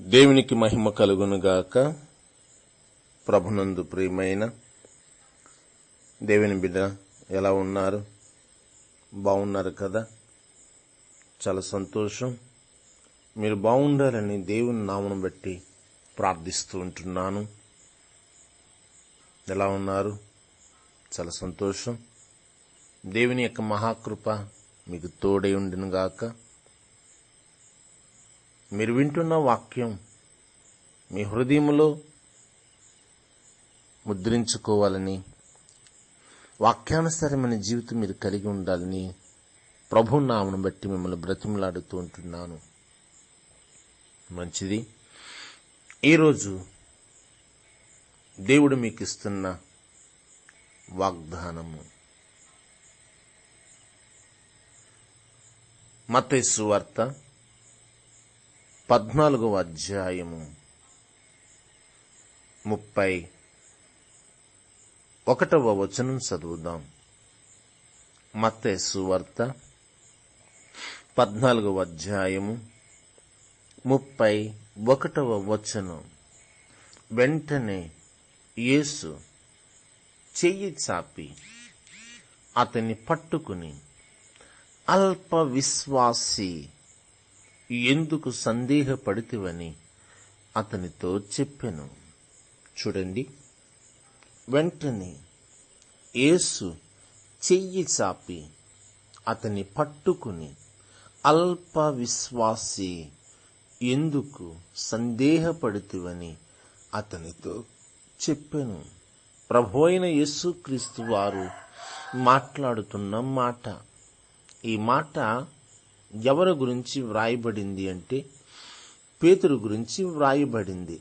దేవునికి మహిమ కలుగునుగాక. ప్రభునందు ప్రియమైన దేవుని బిడ్డ ఎలా ఉన్నారు? బాగున్నారు కదా? చాలా సంతోషం. మీరు బాగుండాలని దేవుని నామను బట్టి ప్రార్థిస్తూ ఉంటున్నాను. ఎలా ఉన్నారు? చాలా సంతోషం. దేవుని యొక్క మహాకృప మీకు తోడై ఉండునుగాక. మీరు వింటున్న వాక్యం మీ హృదయంలో ముద్రించుకోవాలని వాక్యానుసారమైన జీవితం మీరు కలిగి ఉండాలని ప్రభు నామను బట్టి మిమ్మల్ని బ్రతిమలాడుతూ ఉంటున్నాను. మంచిది. ఈరోజు దేవుడు మీకు ఇస్తున్న వాగ్దానము. మతైసు వార్త పద్నాలుగవ అధ్యాయము. ముప్పై ఒకటవ వచనం చదువుదాం. మత్తే సువార్త పద్నాలుగవ అధ్యాయము ముప్పై ఒకటవ వచనం. వెంటనే యేసు చెయ్యి చాపి అతన్ని పట్టుకుని అల్ప విశ్వాసి ఎందుకు సందేహపడితివని అతనితో చెప్పెను. చూడండి. వెంటనే యేసు చెయ్యి చాపి అతని పట్టుకుని అల్ప విశ్వాసి ఎందుకు సందేహపడితివని అతనితో చెప్పెను. ప్రభు అయిన యేసుక్రీస్తు వారు మాట్లాడుతున్న మాట. ఈ మాట ఎవరి గురించి వ్రాయబడింది అంటే పేతురు గురించి వ్రాయబడింది.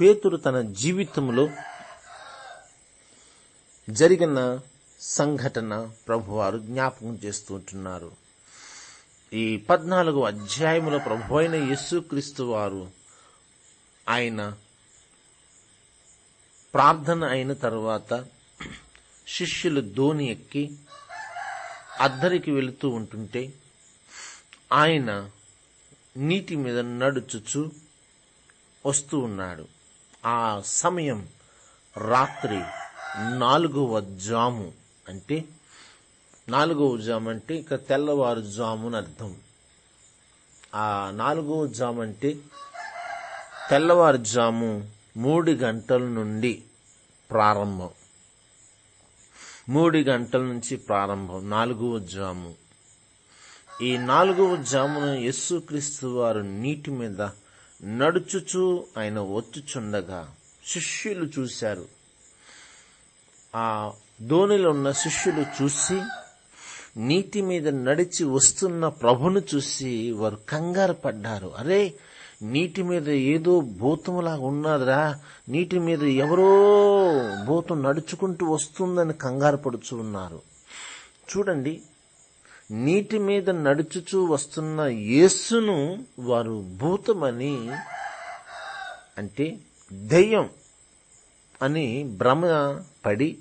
పేతురు తన జీవితంలో జరిగిన సంఘటన ప్రభువారు జ్ఞాపకం చేస్తూ ఉంటున్నారు. ఈ పద్నాలుగు అధ్యాయముల ప్రభు అయిన యేసుక్రీస్తు వారు ఆయన ప్రార్థన అయిన తర్వాత శిష్యులు ధోని ఎక్కి అద్దరికి వెళుతూ ఉంటుంటే ఆయన నీటి మీద నడుచుచు వస్తూ ఉన్నాడు. ఆ సమయం రాత్రి నాలుగవ జాము అంటే నాలుగవ జాము అంటే ఇక తెల్లవారు జామున అర్థం. ఆ నాలుగవ జాము అంటే తెల్లవారు జాము మూడు గంటల నుండి ప్రారంభం. మూడు గంటల నుంచి ప్రారంభం నాలుగవ జాము. ఈ నాలుగవ జామున యేసుక్రీస్తు వారు నీటి మీద నడుచుచూ ఆయన వచ్చుచుండగా శిష్యులు చూశారు. ఆ ధోనిలో ఉన్న శిష్యులు చూసి నీటి మీద నడిచి వస్తున్న ప్రభును చూసి వారు కంగారు పడ్డారు. అరే నీటి మీద ఏదో భూతములాగా ఉన్నదిరా. నీటి మీద ఎవరో భూతం నడుచుకుంటూ వస్తుందని కంగారు పడుచు ఉన్నారు. చూడండి నీటి మీద నడుచుచూ వస్తున్న యేసును వారు భూతమని అంటే దెయ్యం అని భ్రమ పడి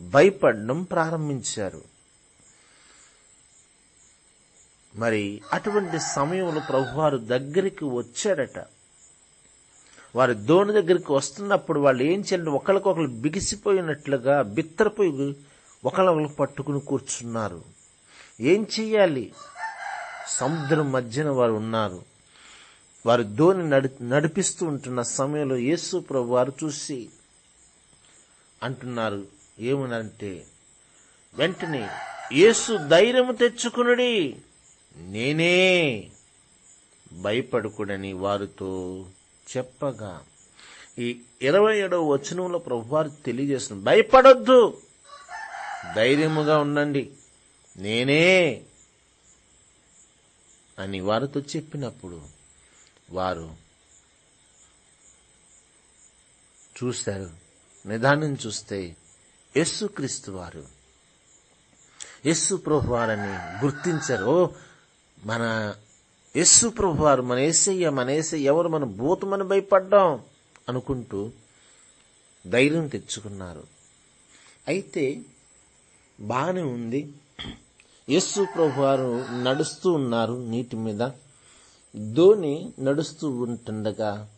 భయపడడం ప్రారంభించారు. మరి అటువంటి సమయంలో ప్రభువారు దగ్గరికి వచ్చాడట. వారి దోణి దగ్గరికి వస్తున్నప్పుడు వాళ్ళు ఏం చేయాలంటే ఒకరికొకరు బిగిసిపోయినట్లుగా బిత్తరపోయి ఒకళ్ళొకరు పట్టుకుని కూర్చున్నారు. ఏం చెయ్యాలి? సముద్రం మధ్యన వారు ఉన్నారు. వారు ధోని నడి నడిపిస్తూ ఉంటున్న సమయంలో యేసు ప్రభు వారు చూసి అంటున్నారు ఏమనంటే వెంటనే యేసు ధైర్యము తెచ్చుకునుడి నేనే భయపడకూడని వారితో చెప్పగా ఈ ఇరవై ఏడవ వచనంలో ప్రభువారు తెలియజేస్తున్నారు భయపడొద్దు ధైర్యముగా ఉండండి. నేనే అని వారితో చెప్పినప్పుడు వారు చూశారు. నిదానం చూస్తే యస్సుక్రీస్తు వారు. యస్సు ప్రభు వారని గుర్తించారు. ఓ మన యస్సు ప్రభు వారు మన ఏసయ్య మన ఏసయ్య ఎవరు? మన భూతమని భయపడ్డాం అనుకుంటూ ధైర్యం తెచ్చుకున్నారు. అయితే బాగానే ఉంది. యేసు ప్రభు వారు నడుస్తూ ఉన్నారు నీటి మీద. ధోని నడుస్తూ ఉంటుండగా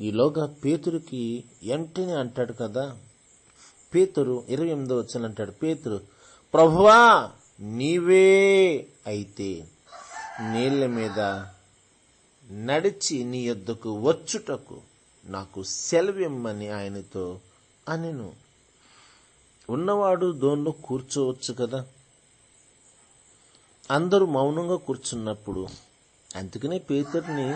ఈలోగా పేతురికి వెంటనే అంటాడు కదా. పేతురు ఇరవై ఎనిమిదో వచ్చిన అంటాడు పేతురు ప్రభువా నీవే అయితే నీళ్ళ మీద నడిచి నీ యొద్దకు వచ్చుటకు నాకు సెలవిమ్మని ఆయనతో అనెను. ఉన్నవాడు దోన్లో కూర్చోవచ్చు కదా. అందరూ మౌనంగా కూర్చున్నప్పుడు అందుకనే పేతుడిని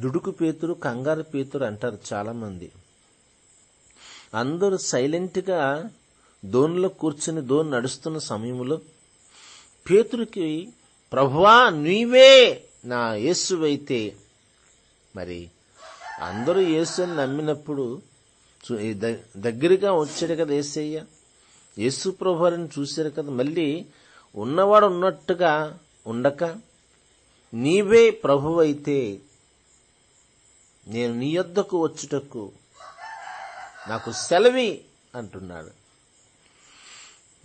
దుడుకు పేతురు కంగారు పేతురు అంటారు చాలామంది. అందరూ సైలెంట్గా దోనిలో కూర్చుని దోని నడుస్తున్న సమయంలో పేతురికి ప్రభువా నీవే నా యేసువైతే. మరి అందరూ యేసుని నమ్మినప్పుడు చూ- ద- దగ్గరగా వచ్చాడు కదా ఏసయ్య యేసు ప్రభువారిని చూశారు కదా. మళ్ళీ ఉన్నవాడు ఉన్నట్టుగా ఉండక నీవే ప్రభువైతే నేను నీ యొద్దకు వచ్చుటకు నాకు సెలవి అంటున్నాడు.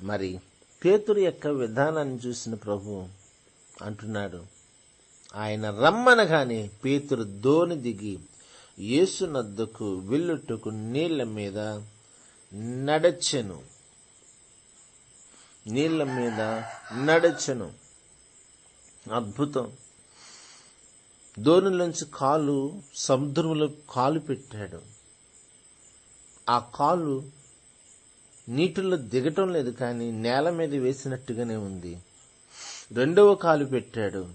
మరి పేతురు యొక్క విధానాన్ని చూసిన ప్రభు అంటున్నాడు ఆయన రమ్మనగానే పేతురు దోని దిగి యేసునద్దకు వెళ్ళుటకు నీళ్ళ మీద నడచెను. నీళ్ళ మీద నడచను. అద్భుతం. దోణిలోంచి కాలు సముద్రంలో కాలు పెట్టాడు. ఆ కాలు నీటిలో దిగటం లేదు కానీ నేల మీద వేసినట్టుగానే ఉంది. రెండవ కాలు పెట్టాడు.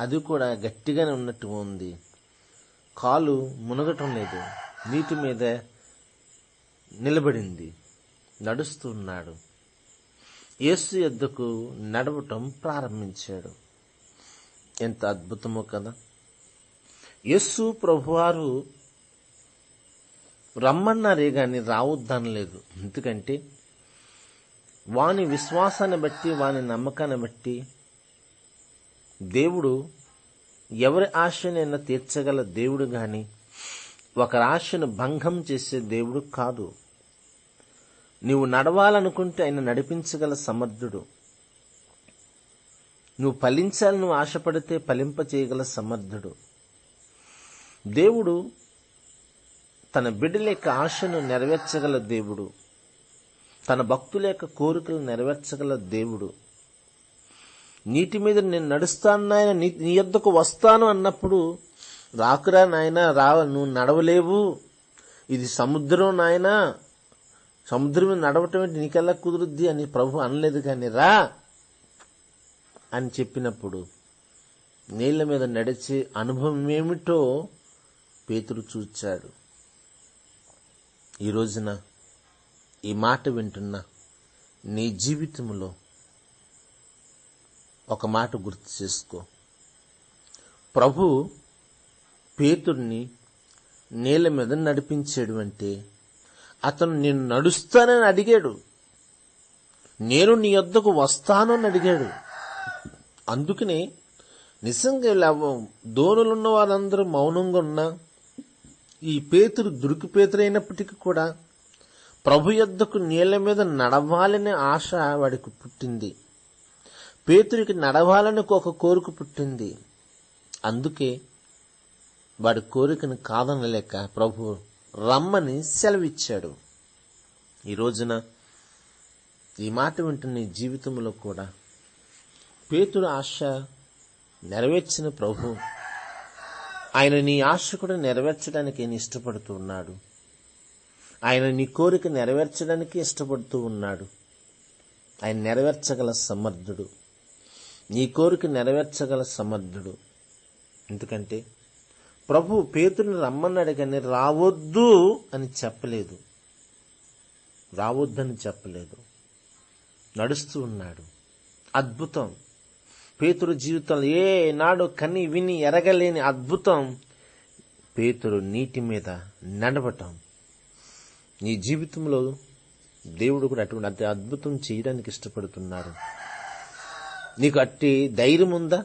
అది కూడా గట్టిగానే ఉన్నట్టు ఉంది. కాలు మునగటం లేదు. నీటి మీద నిలబడింది. నడుస్తున్నాడు యేసు ఎద్దుకు నడవటం ప్రారంభించాడు. ఎంత అద్భుతమో కదా. యేసు ప్రభువారు రమ్మన్నారే కానీ రావద్దనలేదు ఎందుకంటే వాని విశ్వాసాన్ని బట్టి వాని నమ్మకాన్ని బట్టి దేవుడు ఎవరి ఆశనైనా తీర్చగల దేవుడు కానీ ఒకరి ఆశను భంగం చేసే దేవుడు కాదు. నువ్వు నడవాలనుకుంటే ఆయన నడిపించగల సమర్థుడు. నువ్వు ఫలించాలని నువ్వు ఆశపడితే ఫలింప చేయగల సమర్థుడు. దేవుడు తన బిడ్డల యొక్క ఆశను నెరవేర్చగల దేవుడు. తన భక్తుల యొక్క కోరికలు నెరవేర్చగల దేవుడు. నీటి మీద నేను నడుస్తాను నాయన నీ నీ యొద్దకు వస్తాను అన్నప్పుడు రాకురా నాయన రా నువ్వు నడవలేవు. ఇది సముద్రం నాయనా. సముద్రం మీద నడవటం ఏంటి? నీకెలా కుదురుద్ది అని ప్రభు అనలేదు కానీ రా అని చెప్పినప్పుడు నీళ్ళ మీద నడిచే అనుభవం ఏమిటో పేతురు చూచాడు. ఈ రోజున ఈ మాట వింటున్న నీ జీవితంలో ఒక మాట గుర్తు చేసుకో. ప్రభు పేతుర్ని నీళ్ళ మీద నడిపించాడు అంటే అతను నేను నడుస్తానని అడిగాడు. నేను నీ వద్దకు వస్తాను అని అడిగాడు. అందుకనే నిజంగా దోనులున్న వారందరూ మౌనంగా ఉన్నా ఈ పేతురు దురికి పేతురైనప్పటికీ కూడా ప్రభు యొద్దకు నీళ్ళ మీద నడవాలనే ఆశ వాడికి పుట్టింది. పేతురికి నడవాలని ఒక కోరిక పుట్టింది. అందుకే వాడి కోరికను కాదనలేక ప్రభు రమ్మని సెలవిచ్చాడు. ఈ రోజున ఈ మాట వింటున్న నీ జీవితంలో కూడా పేతుడు ఆశ నెరవేర్చిన ప్రభు. ఆయన నీ ఆశ కూడా నెరవేర్చడానికి ఇష్టపడుతూ ఉన్నాడు. ఆయన నీ కోరిక నెరవేర్చడానికి ఇష్టపడుతూ ఉన్నాడు. ఆయన నెరవేర్చగల సమర్థుడు. నీ కోరిక నెరవేర్చగల సమర్థుడు. ఎందుకంటే ప్రభు పేతుని రమ్మన్నాడు కానీ రావద్దు అని చెప్పలేదు. రావద్దని చెప్పలేదు. నడుస్తూ ఉన్నాడు. అద్భుతం. పేతురు జీవితంలో ఏ నాడు కని విని ఎరగలేని అద్భుతం. పేతురు నీటి మీద నడవటం. నీ జీవితంలో దేవుడు కూడా అటువంటి అతి అద్భుతం చేయడానికి ఇష్టపడుతున్నాడు నీకు అట్టి ధైర్యం ఉందా?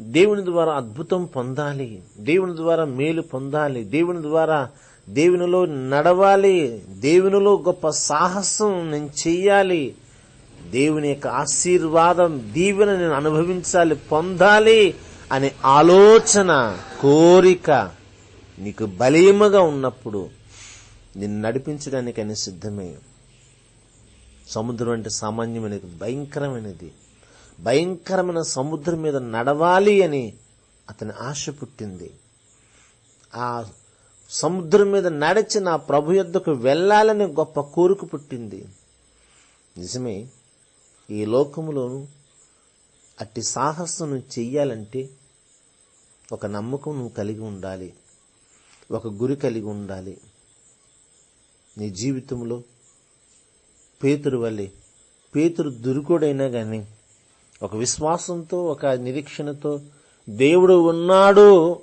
దేవుని ద్వారా అద్భుతం పొందాలి. దేవుని ద్వారా మేలు పొందాలి. దేవుని ద్వారా దేవునిలో నడవాలి. దేవునిలో గొప్ప సాహసం నేను చెయ్యాలి. దేవుని యొక్క ఆశీర్వాదం దీవెన నేను అనుభవించాలి పొందాలి అనే ఆలోచన కోరిక నీకు బలీయముగా ఉన్నప్పుడు నిన్ను నడిపించడానికి ఆయన సిద్ధమే సముద్రం అంటే సామాన్యమైనది భయంకరమైనది. భయంకరమైన సముద్రం మీద నడవాలి అని అతని ఆశ పుట్టింది. ఆ సముద్రం మీద నడిచి నా ప్రభు యొద్దకు వెళ్ళాలని గొప్ప కోరిక పుట్టింది. నిజమే ఈ లోకములోను అట్టి సాహసం నువ్వు చెయ్యాలంటే ఒక నమ్మకం నువ్వు కలిగి ఉండాలి. ఒక గురి కలిగి ఉండాలి. నీ జీవితంలో పేతురు వల్లే పేతురు దురుకుడైనా కానీ ఒక విశ్వాసంతో ఒక నిరీక్షణతో దేవుడు ఉన్నాడు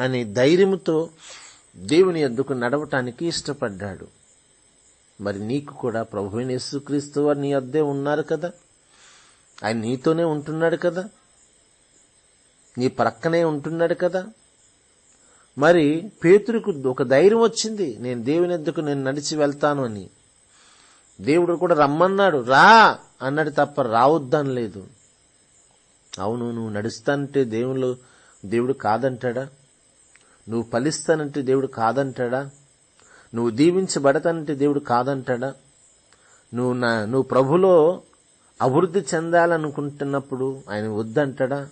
అనే ధైర్యంతో దేవుని ఎద్దుకు నడవటానికి ఇష్టపడ్డాడు. మరి నీకు కూడా ప్రభు యేసుక్రీస్తు వారు నీ అద్దే ఉన్నారు కదా? ఆయన నీతోనే ఉంటున్నాడు కదా? నీ ప్రక్కనే ఉంటున్నాడు కదా? మరి పేతురుకు ఒక ధైర్యం వచ్చింది. నేను దేవుని ఎద్దుకు నేను నడిచి వెళ్తాను అని. దేవుడు కూడా రమ్మన్నాడు రా! అన్నది తప్ప రావద్దని లేదు. అవును నువ్వు నడుస్తానంటే దేవుళ్ళు దేవుడు కాదంటాడా? నువ్వు ఫలిస్తానంటే దేవుడు కాదంటాడా? నువ్వు దీవించబడతానంటే దేవుడు కాదంటాడా? నువ్వు నా నువ్వు ప్రభులో అభివృద్ధి చెందాలనుకుంటున్నప్పుడు ఆయన వద్దంటాడా?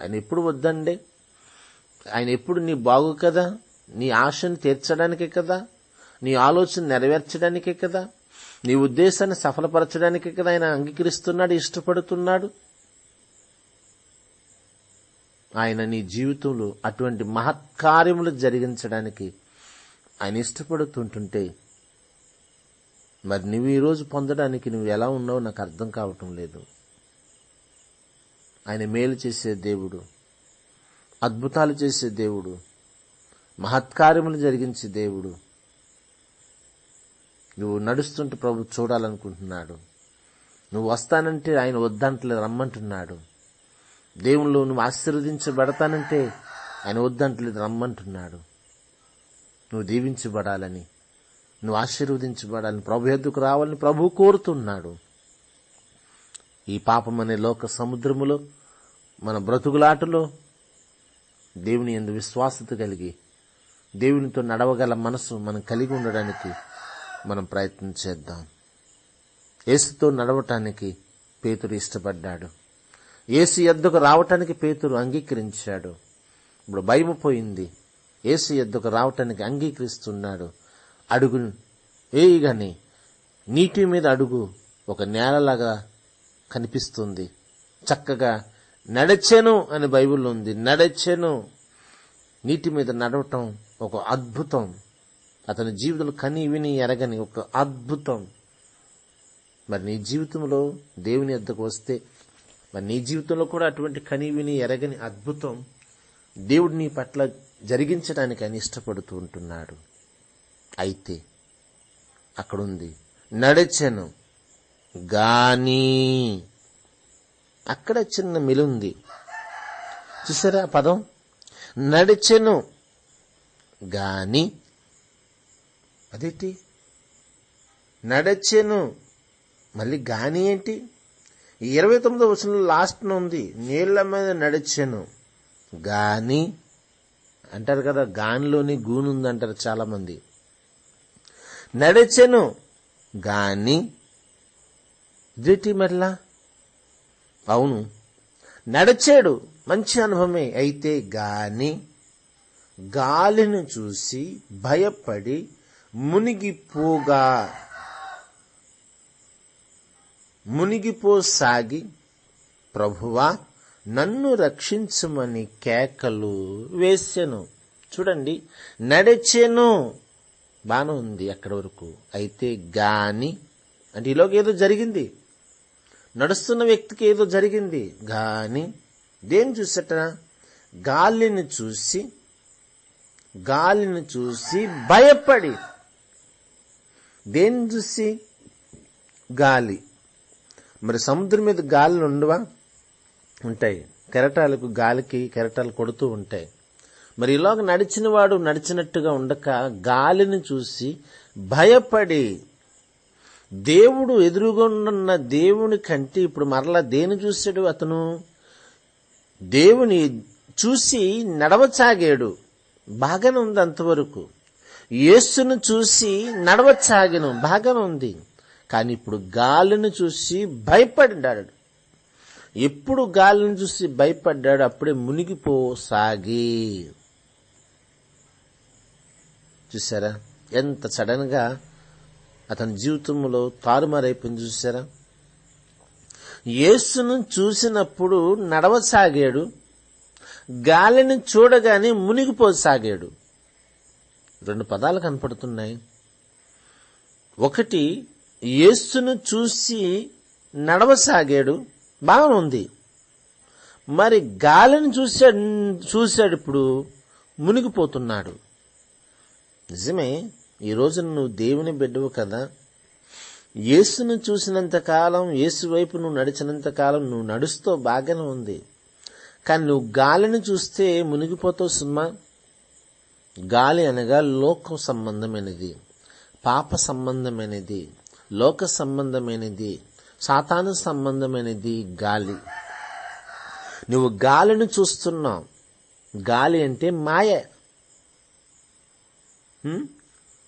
ఆయన ఎప్పుడు వద్దండి? ఆయన ఎప్పుడు నీ బాగు కదా? నీ ఆశను తీర్చడానికే కదా? నీ ఆలోచన నెరవేర్చడానికే కదా? నీ ఉద్దేశాన్ని సఫలపరచడానికి కదా ఆయన అంగీకరిస్తున్నాడు ఇష్టపడుతున్నాడు. ఆయన నీ జీవితంలో అటువంటి మహత్కార్యములు జరిగించడానికి ఆయన ఇష్టపడుతుంటుంటే మరి నువ్వు ఈరోజు పొందడానికి నువ్వు ఎలా ఉన్నావో నాకు అర్థం కావటం లేదు. ఆయన మేలు చేసే దేవుడు అద్భుతాలు చేసే దేవుడు మహత్కార్యములు జరిగించే దేవుడు నువ్వు నడుస్తుంటే ప్రభు చూడాలనుకుంటున్నాడు. నువ్వు వస్తానంటే ఆయన వద్దంటలేదు రమ్మంటున్నాడు. దేవుళ్ళు నువ్వు ఆశీర్వదించబడతానంటే ఆయన వద్దంటలేదు రమ్మంటున్నాడు. నువ్వు దీవించబడాలని నువ్వు ఆశీర్వదించబడాలని ప్రభు ఎద్దుకు రావాలని ప్రభు కోరుతున్నాడు. ఈ పాపం అనే లోక సముద్రములో మన బ్రతుకులాటలో దేవుని ఎందు విశ్వాసత కలిగి దేవునితో నడవగల మనసు మనం కలిగి ఉండడానికి మనం ప్రయత్నం చేద్దాం. యేసుతో నడవటానికి పేతురు ఇష్టపడ్డాడు. ఏసు ఎద్దుకు రావటానికి పేతురు అంగీకరించాడు. ఇప్పుడు భయం పోయింది. ఏసు ఎద్దుకు రావటానికి అంగీకరిస్తున్నాడు. అడుగు వేయగానే నీటి మీద అడుగు ఒక నేలలాగా కనిపిస్తుంది. చక్కగా నడచెను అని బైబిల్లో ఉంది. నడచెను. నీటి మీద నడవటం ఒక అద్భుతం. అతని జీవితంలో కని విని ఎరగని ఒక అద్భుతం. మరి నీ జీవితంలో దేవుని ఎద్దకు వస్తే మరి నీ జీవితంలో కూడా అటువంటి కని విని ఎరగని అద్భుతం దేవుడు నీ పట్ల జరిగించడానికి ఆయన ఇష్టపడుతూ ఉంటున్నాడు. అయితే అక్కడుంది నడిచెను గాని అక్కడ చిన్న మిలుంది. చూసారా పదం? నడిచెను గాని అదేంటి? నడచెను. మళ్ళీ గాని ఏంటి? ఇరవై తొమ్మిదో వచనంలో లాస్ట్న ఉంది నీళ్ళ మీద నడిచాను. గాని అంటారు కదా గానిలోని గూనుంది అంటారు చాలామంది. నడిచెను. గాని ఇదేంటి మరలా? అవును. నడిచాడు మంచి అనుభవమే. అయితే గాని గాలిని చూసి భయపడి మునిగిపోగా మునిగిపోసాగి ప్రభువా నన్ను రక్షించమని కేకలు వేసెను. చూడండి నడిచెను. బాగానే ఉంది అక్కడి వరకు. అయితే గాని అంటే ఈలోకి ఏదో జరిగింది. నడుస్తున్న వ్యక్తికి ఏదో జరిగింది. గాని దేని చూసట గాలిని చూసి గాలిని చూసి భయపడి దేని చూసి? గాలి. మరి సముద్రం మీద గాలులు ఉండవా? ఉంటాయి. కెరటాలకు గాలికి కెరటాలు కొడుతూ ఉంటాయి. మరి ఇలాగ నడిచిన వాడు నడిచినట్టుగా ఉండక గాలిని చూసి భయపడి దేవుడు ఎదురుగున్న దేవుని కంటే ఇప్పుడు మరలా దేని చూశాడు అతను? దేవుని చూసి నడవసాగాడు. బాగానే ఉంది అంతవరకు. యేసును చూసి నడవచ్చాగను బాగానే ఉంది. కానీ ఇప్పుడు గాలిని చూసి భయపడ్డాడు. ఎప్పుడు గాలిని చూసి భయపడ్డాడు అప్పుడే మునిగిపోసాగి. చూసారా? ఎంత సడన్గా అతని జీవితంలో తారుమారైపోయింది చూసారా? యేసును చూసినప్పుడు నడవసాగాడు గాలిని చూడగానే మునిగిపోసాగాడు. రెండు పదాలు కనపడుతున్నాయి. ఒకటి యేసును చూసి నడవసాగాడు. బాగానే ఉంది. మరి గాలిని చూశాడు చూశాడు ఇప్పుడు మునిగిపోతున్నాడు. నిజమే ఈ రోజు నువ్వు దేవుని బిడ్డవు కదా. యేసును చూసినంత కాలం యేసు వైపు నువ్వు నడిచినంతకాలం నువ్వు నడుస్తూ బాగానే ఉంది. కానీ నువ్వు గాలిని చూస్తే మునిగిపోతావు సుమ్మా గాలి అనగా లోక సంబంధమైనది పాప సంబంధమైనది లోక సంబంధమైనది సాతాను సంబంధమైనది గాలి. నువ్వు గాలిని చూస్తున్నావు. గాలి అంటే మాయ.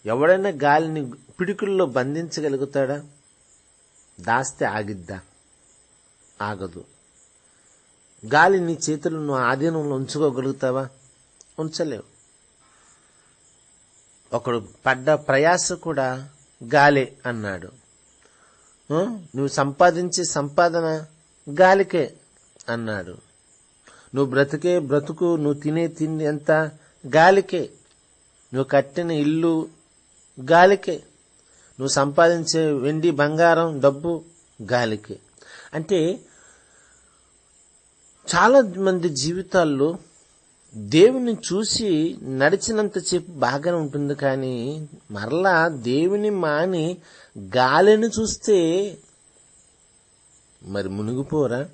ఎవడైనా గాలిని పిడుకుల్లో బంధించగలుగుతాడా? దాస్తే ఆగిద్దా? ఆగదు. గాలి నీ చేతులు నువ్వు ఆధీనంలో ఉంచుకోగలుగుతావా? ఉంచలేవు. ఒకడు పడ్డ ప్రయాస కూడా గాలి అన్నాడు. నువ్వు సంపాదించే సంపాదన గాలికే అన్నాడు. నువ్వు బ్రతికే బ్రతుకు నువ్వు తినే తిండి అంత గాలికే. నువ్వు కట్టిన ఇల్లు గాలికే. నువ్వు సంపాదించే వెండి బంగారం డబ్బు గాలికే. అంటే చాలా మంది జీవితాల్లో దేవుని చూసి నడిచినంతసేపు బాగానే ఉంటుంది కానీ మరలా దేవుని మాని గాలిని చూస్తే మరి మునిగిపోరా?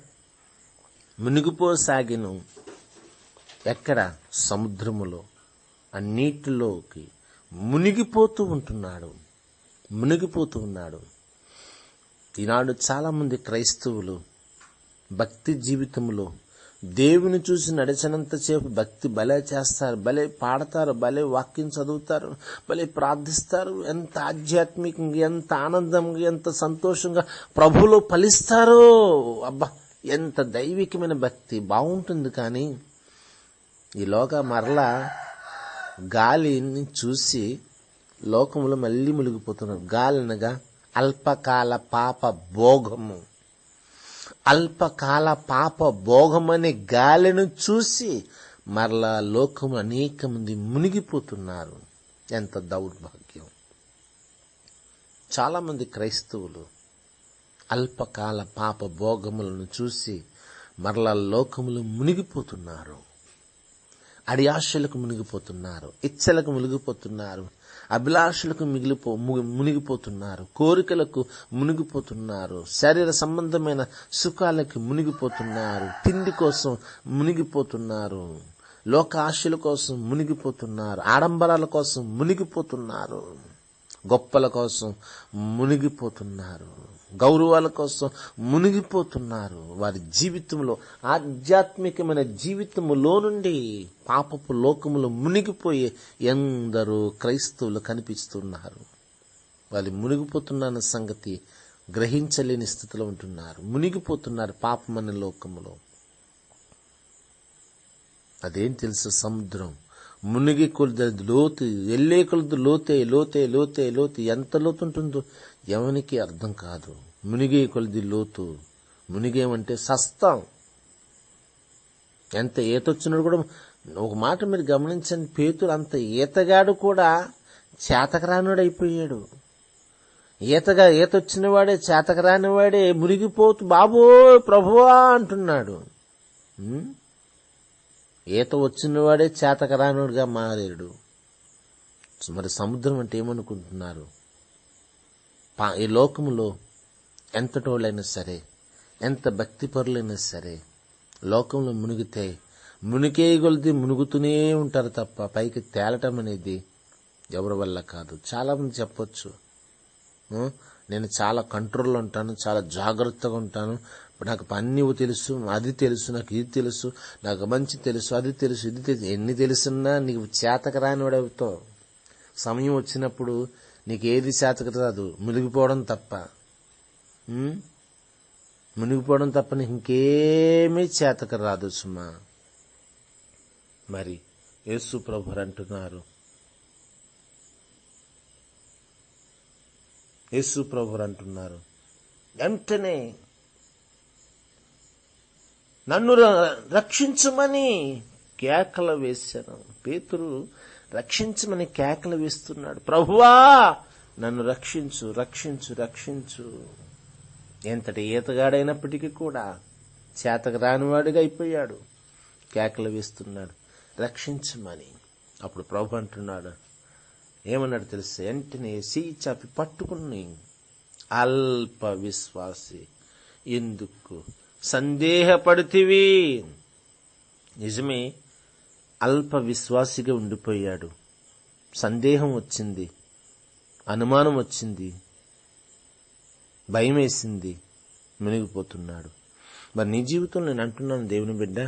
మునిగిపోసాగిను ఎక్కడ? సముద్రములో ఆ నీటిలోకి మునిగిపోతూ ఉంటున్నాడు మునిగిపోతూ ఉన్నాడు. ఈనాడు చాలామంది క్రైస్తవులు భక్తి జీవితంలో దేవుని చూసి నడిచినంతసేపు భక్తి భలే చేస్తారు భలే పాడతారు భలే వాక్యం చదువుతారు భలే ప్రార్థిస్తారు. ఎంత ఆధ్యాత్మికంగా ఎంత ఆనందంగా ఎంత సంతోషంగా ప్రభులో ఫలిస్తారో! అబ్బా ఎంత దైవికమైన భక్తి! బాగుంటుంది కానీ ఈలోగా మరలా గాలిని చూసి లోకములో మళ్ళీ మునిగిపోతున్నారు. గాలి అనగా అల్పకాల పాప భోగము. అల్పకాల పాప భోగమనే గాలిని చూసి మరలా లోకము అనేక మంది మునిగిపోతున్నారు. ఎంత దౌర్భాగ్యం. చాలామంది క్రైస్తవులు అల్పకాల పాప భోగములను చూసి మరలా లోకములు మునిగిపోతున్నారు. అడియాశలకు మునిగిపోతున్నారు. ఇచ్చలకు మునిగిపోతున్నారు. అభిలాషులకు మిగిలిపో ము- మునిగిపోతున్నారు. కోరికలకు మునిగిపోతున్నారు. శరీర సంబంధమైన సుఖాలకి మునిగిపోతున్నారు. తిండి కోసం మునిగిపోతున్నారు. లోక ఆశల కోసం మునిగిపోతున్నారు. ఆడంబరాల కోసం మునిగిపోతున్నారు. గొప్పల కోసం మునిగిపోతున్నారు. గౌరవాల కోసం మునిగిపోతున్నారు. వారి జీవితంలో ఆధ్యాత్మికమైన జీవితములో నుండి పాపపు లోకములో మునిగిపోయే ఎందరో క్రైస్తవులు కనిపిస్తున్నారు. వాళ్ళు మునిగిపోతున్న సంగతి గ్రహించలేని స్థితిలో ఉంటున్నారు. మునిగిపోతున్నారు పాపమనే లోకములో. అదేం తెలుసు? సముద్రం. మునిగి కొలిద లోతు వెళ్ళే కొలది లోతే లోతే లోతే లోతు ఎంత లోతు ఉంటుందో ఎవనికి అర్థం కాదు. మునిగే కొలిది లోతు. మునిగేమంటే సస్తాం. ఎంత ఈత వచ్చినాడు కూడా ఒక మాట మీరు గమనించండి పేతుడు అంత ఈతగాడు కూడా చేతకరానుడు అయిపోయాడు ఈతగా ఈత వచ్చిన వాడే చేతకరాని మునిగిపోతూ బాబో ప్రభువా అంటున్నాడు. ఈత వచ్చినవాడే చేతకరానుడిగా మారేడు. మరి సముద్రం అంటే ఏమనుకుంటున్నారు? ఈ లోకములో ఎంతటోళ్ళైనా సరే ఎంత భక్తి పరులైనా సరే లోకంలో మునిగితే మునిగే కొలిది మునుగుతూనే ఉంటారు తప్ప పైకి తేలటం అనేది ఎవరి వల్ల కాదు. చాలా మంది చెప్పొచ్చు నేను చాలా కంట్రోల్లో ఉంటాను చాలా జాగ్రత్తగా ఉంటాను. నాకు పని నువ్వు తెలుసు అది తెలుసు నాకు ఇది తెలుసు నాకు మంచి తెలుసు అది తెలుసు ఇది తెలుసు ఎన్ని తెలుసున్నా నీకు చేతక రానివాడు అవుతావు సమయం వచ్చినప్పుడు నీకు ఏది చేతక రాదు మునిగిపోవడం తప్ప. మునిగిపోవడం తప్ప నీకు ఇంకేమీ చేతక రాదు సుమా. మరి యేసు ప్రభు అంటున్నారు. యేసు ప్రభు అంటున్నారు. వెంటనే నన్ను ర- రక్షించమని కేకలు వేశాను. పేతురు రక్షించమని కేకలు వేస్తున్నాడు. ప్రభువా నన్ను రక్షించు రక్షించు రక్షించు. ఎంతటి ఈతగాడైనప్పటికీ కూడా చేతకు రానివాడిగా అయిపోయాడు. కేకలు వేస్తున్నాడు. రక్షించమని. అప్పుడు ప్రభు అంటున్నాడు. ఏమన్నాడు తెలుసు? వెంటనే చెయ్యి చాపి పట్టుకుని అల్ప విశ్వాసి. ఎందుకు? సందేహపడితివి. నిజమే అల్ప విశ్వాసిగా ఉండిపోయాడు. సందేహం వచ్చింది అనుమానం వచ్చింది భయం వేసింది మునిగిపోతున్నాడు. మరి నీ జీవితం నేను అంటున్నాను దేవుని బిడ్డ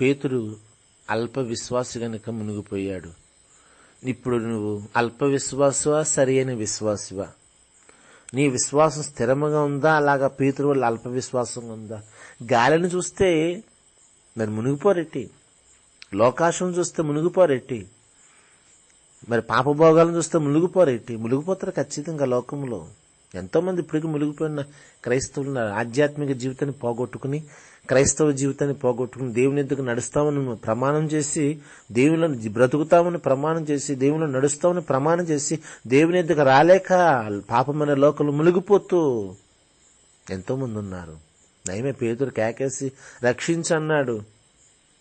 పేతురు అల్ప విశ్వాసి గనుక మునిగిపోయాడు. ఇప్పుడు నువ్వు అల్ప విశ్వాసవా సరి అయిన విశ్వాసివా? నీ విశ్వాసం స్థిరంగా ఉందా? అలాగా పేతురు వల్ల అల్ప విశ్వాసంగా ఉందా? గాలిని చూస్తే మరి మునిగిపోరెట్టి లోకాశం చూస్తే మునిగిపోరెట్టి మరి పాపభోగాలను చూస్తే మునిగిపోరెట్టి మునిగిపోతారు ఖచ్చితంగా లోకంలో. ఎంతోమంది ఇప్పటికీ మునిగిపోయిన క్రైస్తవులు ఆధ్యాత్మిక జీవితాన్ని పోగొట్టుకుని క్రైస్తవ జీవితాన్ని పోగొట్టుకుని దేవుని ఎద్దుకు నడుస్తామని ప్రమాణం చేసి దేవుని బ్రతుకుతామని ప్రమాణం చేసి దేవుని నడుస్తామని ప్రమాణం చేసి దేవుని ఎద్దుకు రాలేక పాపమైన లోకలు మునిగిపోతూ ఎంతో మంది ఉన్నారు. నయమే పేదరు కేకేసి రక్షించన్నాడు.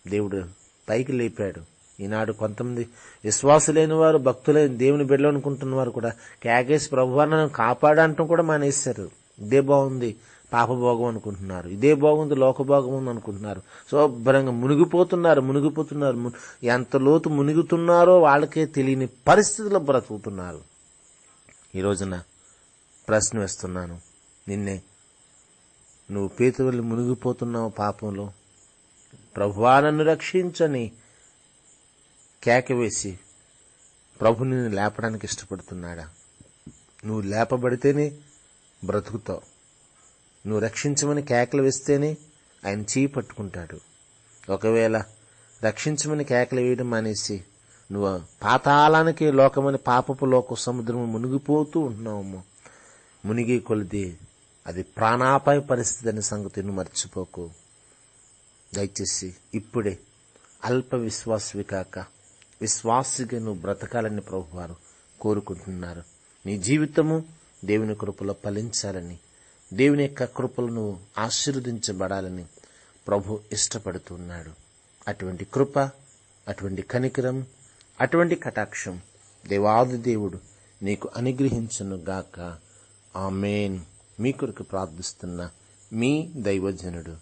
దేవుడు పైకి లేపాడు. ఈనాడు కొంతమంది విశ్వాసులేని వారు భక్తులైన దేవుని బిడ్డలు అనుకుంటున్న వారు కూడా కేకేసి ప్రభువా కాపాడటం కాపాడంటం కూడా మానేశారు. ఇదే బాగుంది. పాపభోగం అనుకుంటున్నారు. ఇదే బాగుంది. లోకభోగం అనుకుంటున్నారు. శుభ్రంగా మునిగిపోతున్నారు మునిగిపోతున్నారు. ము- ఎంత లోతు మునిగుతున్నారో వాళ్ళకే తెలియని పరిస్థితుల్లో బ్రతుకుతున్నారు. ఈ రోజున ప్రశ్న వేస్తున్నాను. నిన్నే నువ్వు పేతువల్లి మునిగిపోతున్నావు పాపంలో. ప్రభువా నన్ను రక్షించని కేక వేసి ప్రభు నిన్ను లేపడానికి ఇష్టపడుతున్నాడా? నువ్వు లేపబడితేనే బ్రతుకుతావు. నువ్వు రక్షించమని కేకలు వేస్తేనే ఆయన చేయి పట్టుకుంటాడు. ఒకవేళ రక్షించమని కేకలు వేయడం మానేసి నువ్వు పాతాళానికి లోకమని పాపపు లోక సముద్రము మునిగిపోతూ ఉంటున్నావమ్మో. మునిగి కొలిది అది ప్రాణాపాయ పరిస్థితి అనే సంగతి నువ్వు మర్చిపోకు. దయచేసి ఇప్పుడే అల్ప విశ్వాసవి కాక విశ్వాసిగా నువ్వు బ్రతకాలని ప్రభువారు కోరుకుంటున్నారు. నీ జీవితము దేవుని కృపలో ఫలించాలని దేవుని యొక్క కృపలను ఆశీర్వదించబడాలని ప్రభు ఇష్టపడుతున్నాడు. అటువంటి కృప అటువంటి కనికరం అటువంటి కటాక్షం దేవాది దేవుడు నీకు అనుగ్రహించను గాక. ఆమెన్. మీ కొరకు ప్రార్థిస్తున్న మీ దైవజనుడు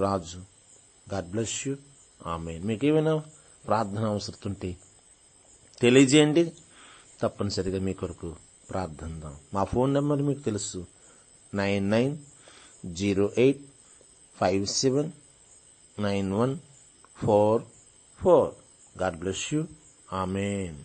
Raju. God bless you. Amen. మీకు ఏమైనా ప్రార్థన అవసరం ఉంటే తెలియజేయండి. తప్పనిసరిగా మీ కొరకు ప్రార్థిద్దాం. మా ఫోన్ నెంబర్ మీకు తెలుసు. Nine nine zero eight five seven nine one four four. God bless you. Amen.